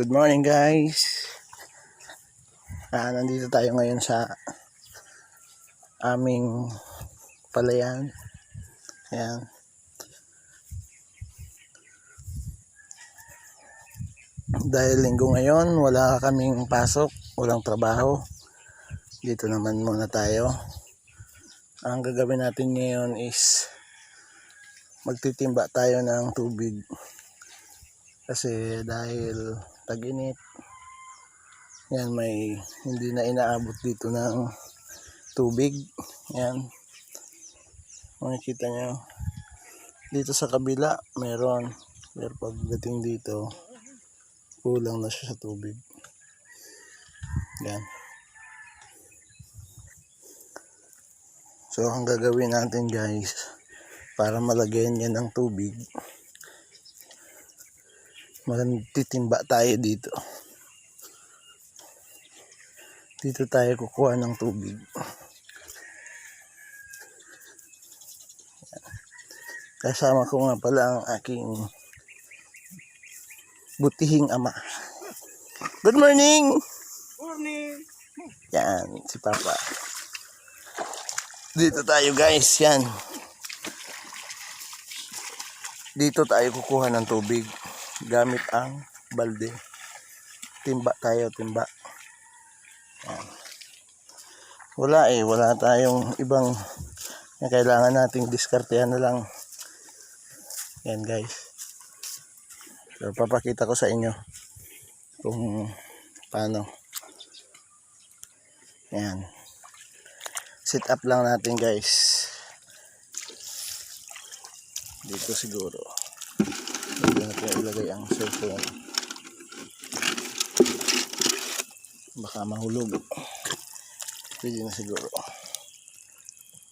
Good morning guys. Ah, nandito tayo ngayon sa aming palayan. Ayan. Dahil linggo ngayon, wala kaming pasok, walang trabaho. Dito naman muna tayo. Ang gagawin natin ngayon is magtitimba tayo ng tubig kasi dahil tag-init yan may hindi na inaabot dito ng tubig. Yan. Makikita nyo. Dito sa kabila meron. Pero pagdating dito kulang na siya sa tubig. Yan. So ang gagawin natin guys para malagyan yan ng tubig magtitimba tayo dito. Dito tayo kukuha ng tubig. Kasama ko nga pala ang aking butihing ama. Good morning! Morning! yan si papa. Dito tayo guys. Yan. Dito tayo kukuha ng tubig gamit ang balde. Timba tayo timba. Yan. wala eh wala tayong ibang na kailangan nating diskartehan na lang. Yan guys. So papakita ko sa inyo kung paano. Yan. Sit up lang natin guys. Dito siguro dito natin ilagay ang cellphone. Baka mahulog. Pwede na siguro.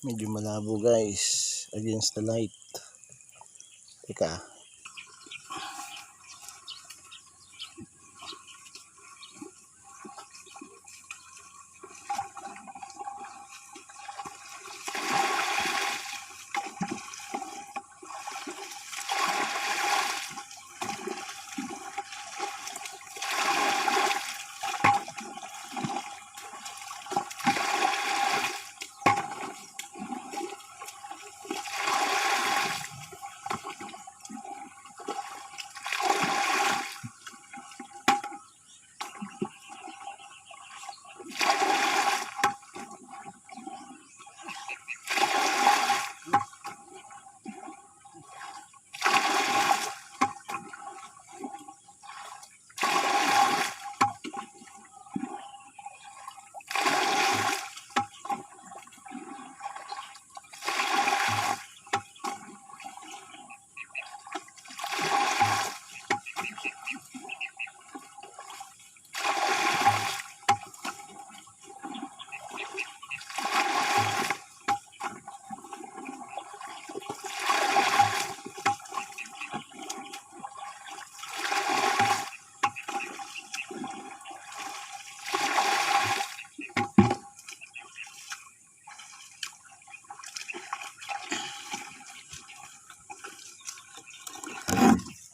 Medyo malabo guys against the light. Teka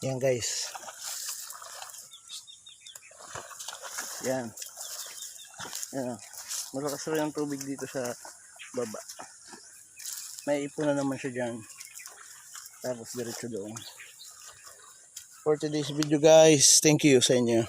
Yan guys. Yan. Yan. Malakas rin ang tubig dito sa baba. May ipon na naman siya dyan. Tapos diretso doon. For today's video guys, thank you sa inyo.